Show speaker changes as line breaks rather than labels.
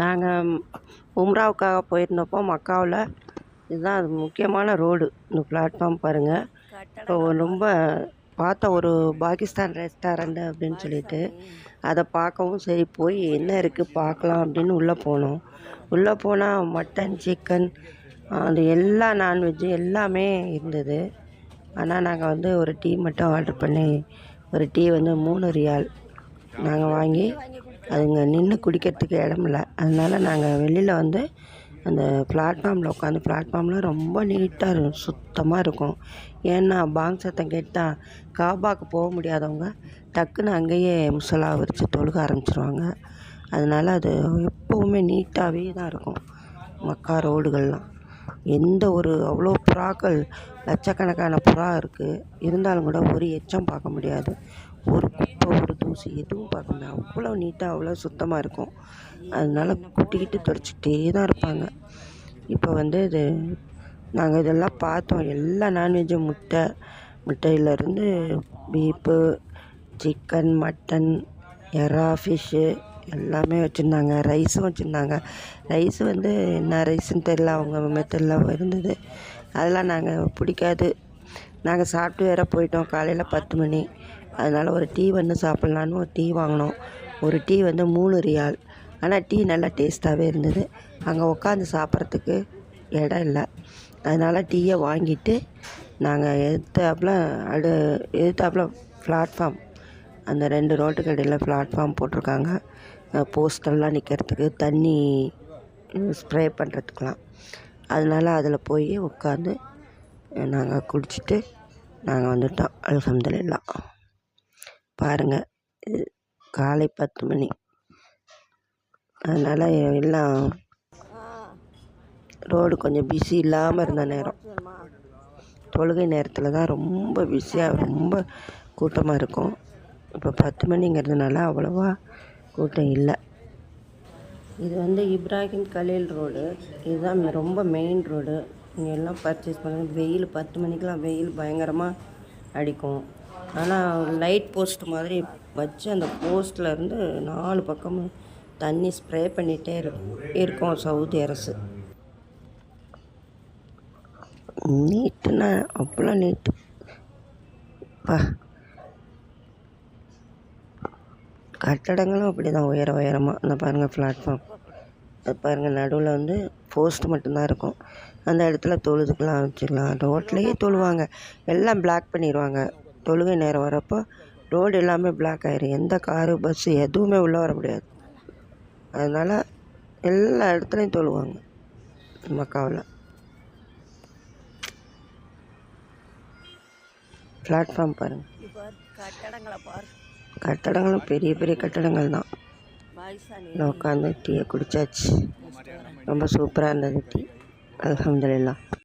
நாங்கள் உம்ராவுக்காக போயிருந்தப்போ மக்காவில் இதுதான் அது முக்கியமான ரோடு. இந்த பிளாட்ஃபார்ம் பாருங்கள் இப்போ ரொம்ப பார்த்த ஒரு பாகிஸ்தான் ரெஸ்டாரண்ட் அப்படின்னு சொல்லிட்டு அதை பார்க்கவும் சரி போய் என்ன இருக்குது பார்க்கலாம் அப்படின்னு உள்ளே போனோம். உள்ளே போனால் மட்டன் சிக்கன் அது எல்லா நான்வெஜ்ஜு எல்லாமே இருந்தது. ஆனால் நாங்கள் வந்து ஒரு டீ மட்டும் ஆர்டர் பண்ணி ஒரு டீ வந்து மூணு ரியால் நாங்கள் வாங்கி அதுங்க நின்று குடிக்கிறதுக்கு இடம் இல்லை நாங்கள் வெளியில் வந்து அந்த பிளாட்ஃபார்மில் உட்காந்து பிளாட்ஃபார்மில் ரொம்ப நீட்டாக இருக்கும் சுத்தமாக இருக்கும். ஏன்னா பாங் சத்தம் கேட்டால் காபாக்கு போக முடியாதவங்க டக்குன்னு அங்கேயே முசலா விரித்து தொழுக ஆரம்பிச்சிருவாங்க. அதனால் அது எப்போவுமே நீட்டாகவே தான் இருக்கும். மக்கா ரோடுகள்லாம். எந்த ஒரு அவ்வளோ புறாக்கள் லட்சக்கணக்கான புறா இருக்குது இருந்தாலும் கூட ஒரு எச்சம் பார்க்க முடியாது. ஒரு குப்பை ஒரு தூசி எதுவும் பார்க்க அவ்வளோ நீட்டாக அவ்வளோ சுத்தமாக இருக்கும். அதனால கூட்டிக்கிட்டு துடைச்சிக்கிட்டே தான் இருப்பாங்க. இப்போ வந்து இது நாங்கள் இதெல்லாம் பார்த்தோம். எல்லா நான்வெஜ்ஜும் முட்டை முட்டையிலேருந்து பீப்பு சிக்கன் மட்டன் எறா ஃபிஷ்ஷு எல்லாமே வச்சுருந்தாங்க. ரைஸும் வச்சுருந்தாங்க. ரைஸ் வந்து என்ன ரைஸுன்னு தெரில அவங்க மெத்தடில் இருந்தது. அதெல்லாம் நாங்கள் பிடிக்காது. நாங்கள் சாப்பிட்டு வேற போயிட்டோம். காலையில் பத்து மணி. அதனால் ஒரு டீ வந்து சாப்பிட்லான்னு ஒரு டீ வாங்கினோம். ஒரு டீ வந்து மூணு ரியால். ஆனால் டீ நல்லா டேஸ்ட்டாகவே இருந்தது. அங்கே உட்காந்து சாப்பிட்றதுக்கு இடம் இல்லை. அதனால் டீயை வாங்கிட்டு நாங்கள் எதிர்த்தாப்புல அடு எதிர்த்தாப்புல பிளாட்ஃபார்ம் அந்த ரெண்டு ரோட்டுக்கு இடையில் பிளாட்ஃபார்ம் போட்டிருக்காங்க. போஸ்டெல்லாம் நிற்கிறதுக்கு தண்ணி ஸ்ப்ரே பண்ணுறதுக்குலாம் அதனால் அதில் போய் உட்காந்து நாங்கள் குடிச்சிட்டு நாங்கள் வந்துட்டோம். அல்ஹம்துலில்லா. பாருங்கள் இது காலை பத்து மணி. அதனால் எல்லாம் ரோடு கொஞ்சம் பிஸி இல்லாமல் இருந்த நேரம். தொழுகை நேரத்தில் தான் ரொம்ப பிஸியாக ரொம்ப கூட்டமாக இருக்கும். இப்போ பத்து மணிங்கிறதுனால அவ்வளோவா கூட்டம் இல்லை. இது வந்து இப்ராஹிம் கலீல் ரோடு. இதுதான் ரொம்ப மெயின் ரோடு. இங்கே எல்லாம் பர்ச்சேஸ் பண்ண வெயில் பத்து மணிக்கெலாம் வெயில் பயங்கரமாக அடிக்கும். ஆனால் லைட் போஸ்ட் மாதிரி வச்சு அந்த போஸ்ட்டில் இருந்து நாலு பக்கமும் தண்ணி ஸ்ப்ரே பண்ணிகிட்டே இருக்கும் இருக்கும் சவுதி அரசு. நீட்டுன்னா அவ்வளோ நீட்டு பா. கட்டடங்களும் அப்படி தான் உயர உயரமாக இந்த பாருங்கள் பிளாட்ஃபார்ம் அது பாருங்கள் நடுவில் வந்து போஸ்ட் மட்டும்தான் இருக்கும். அந்த இடத்துல தொழுதுக்கெலாம் வச்சுக்கலாம். ரோட்லேயே தொழுவாங்க. எல்லாம் பிளாக் பண்ணிடுவாங்க தொழுகை நேரம் வரப்போ ரோடு எல்லாமே பிளாக் ஆயிரும். எந்த காரு பஸ்ஸு எதுவுமே உள்ளே வர முடியாது. அதனால் எல்லா இடத்துலையும் தொழுவாங்க. மக்காவில். பிளாட்ஃபார்ம் பாருங்கள் கட்டடங்களும் பெரிய பெரிய கட்டடங்கள் தான்.
பாகிஸ்தானி
உட்காந்து டீயை குடித்தாச்சு ரொம்ப சூப்பராக இருந்தது டீ. அலமதுல்லாம்